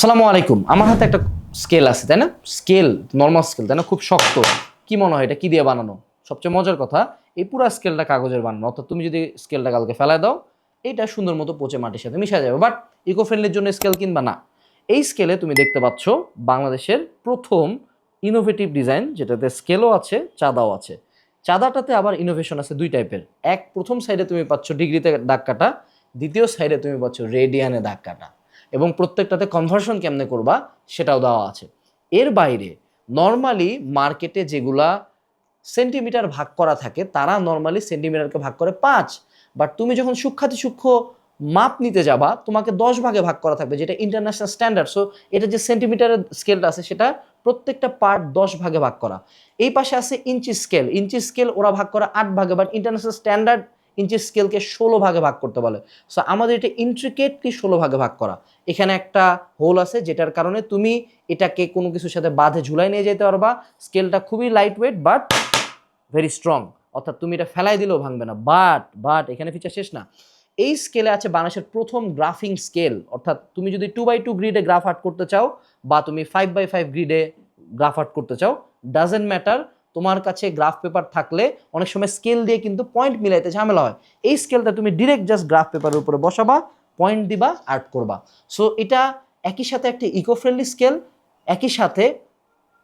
আসসালামু আলাইকুম। আমার হাতে একটা স্কেল আছে, তাই না? স্কেল নর্মাল স্কেল, তাই না? খুব শক্ত। কি মনে হয় এটা? কি দিয়ে বানানো? সবচেয়ে মজার কথা, এই পুরো স্কেলটা কাগজের বানানো। অর্থাৎ তুমি যদি স্কেলটা কালকে ফেলায় দাও এটা সুন্দর মতো পচে মাটির সাথে মিশা যাবে। বাট ইকো ফ্রেন্ডলির জন্য স্কেল কিনবা না। এই স্কেলে তুমি দেখতে পাচ্ছ বাংলাদেশের প্রথম ইনোভেটিভ ডিজাইন যেটাতে স্কেলও আছে, চাঁদাও আছে। চাঁদাটাতে আবার ইনোভেশন আছে দুই টাইপের এক, প্রথম সাইডে তুমি পাচ্ছ ডিগ্রিতে দাগ কাটা, দ্বিতীয় সাইডে তুমি পাচ্ছ রেডিয়ানে দাগ কাটা। এবং প্রত্যেকটাতে কনভার্সন কেমনে করবা সেটাও দেওয়া আছে। এর বাইরে নর্মালি মার্কেটে যেগুলা সেন্টিমিটার ভাগ করা থাকে, তারা নর্মালি সেন্টিমিটারকে ভাগ করে পাঁচ। বাট তুমি যখন সূক্ষাতি সূক্ষ্ম মাপ নিতে যাবা, তোমাকে দশ ভাগে ভাগ করা থাকবে, যেটা ইন্টারন্যাশনাল স্ট্যান্ডার্ড সো এটা যে সেন্টিমিটারের স্কেলটা আছে, সেটা প্রত্যেকটা পার্ট দশ ভাগে ভাগ করা। এই পাশে আছে ইঞ্চি স্কেল ইঞ্চি স্কেল ওরা ভাগ করা আট ভাগে বাট ইন্টারন্যাশনাল স্ট্যান্ডার্ড ইঞ্চি স্কেলকে ষোলো ভাগে ভাগ করতে বলে। সো আমাদের এটা ইন্ট্রিকেটলি ষোলো ভাগে ভাগ করা। এখানে একটা হোল আছে, যেটার কারণে তুমি এটাকে কোনো কিছুর সাথে বাঁধে ঝুলাই নিয়ে যেতে পারবা। স্কেলটা খুবই light weight but very strong অর্থাৎ তুমি এটা ফেলাই দিলেও ভাঙবে না। বাট বাট এখানে ফিচার শেষ না। এই স্কেলে আছে বাংলাদেশের প্রথম গ্রাফিং স্কেল অর্থাৎ তুমি যদি টু বাই টু গ্রিডে গ্রাফ আর্ট করতে চাও, বা তুমি ফাইভ বাই ফাইভ গ্রিডে গ্রাফ আর্ট করতে চাও ডাজেন্ট ম্যাটার তোমার কাছে গ্রাফ পেপার থাকলে অনেক সময় স্কেল দিয়ে কিন্তু পয়েন্ট মিলাইতে ঝামেলা হয়। এই স্কেলটা তুমি ডিরেক্ট জাস্ট গ্রাফ পেপারের উপরে বসাবা পয়েন্ট দিবা আর্ট করবা। সো এটা একই সাথে একটা ইকো ফ্রেন্ডলি স্কেল একই সাথে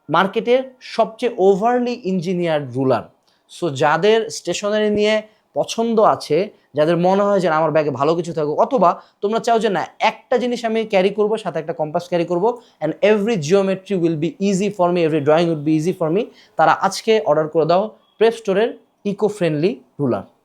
মার্কেটের সবচেয়ে ওভারলি ইঞ্জিনিয়ার রুলার সো যাদের স্টেশনারি নিয়ে পছন্দ আছে, যাদের মনে হয় যে আমার ব্যাগে ভালো কিছু থাকুক, অথবা তোমরা চাও যে না, একটা জিনিস আমি ক্যারি করব, সাথে একটা কম্পাস ক্যারি করব and every geometry will be easy for me every drawing will be easy for me তারা আজকে অর্ডার করে দাও প্রেপ স্টোরের ইকো ফ্রেন্ডলি রুলার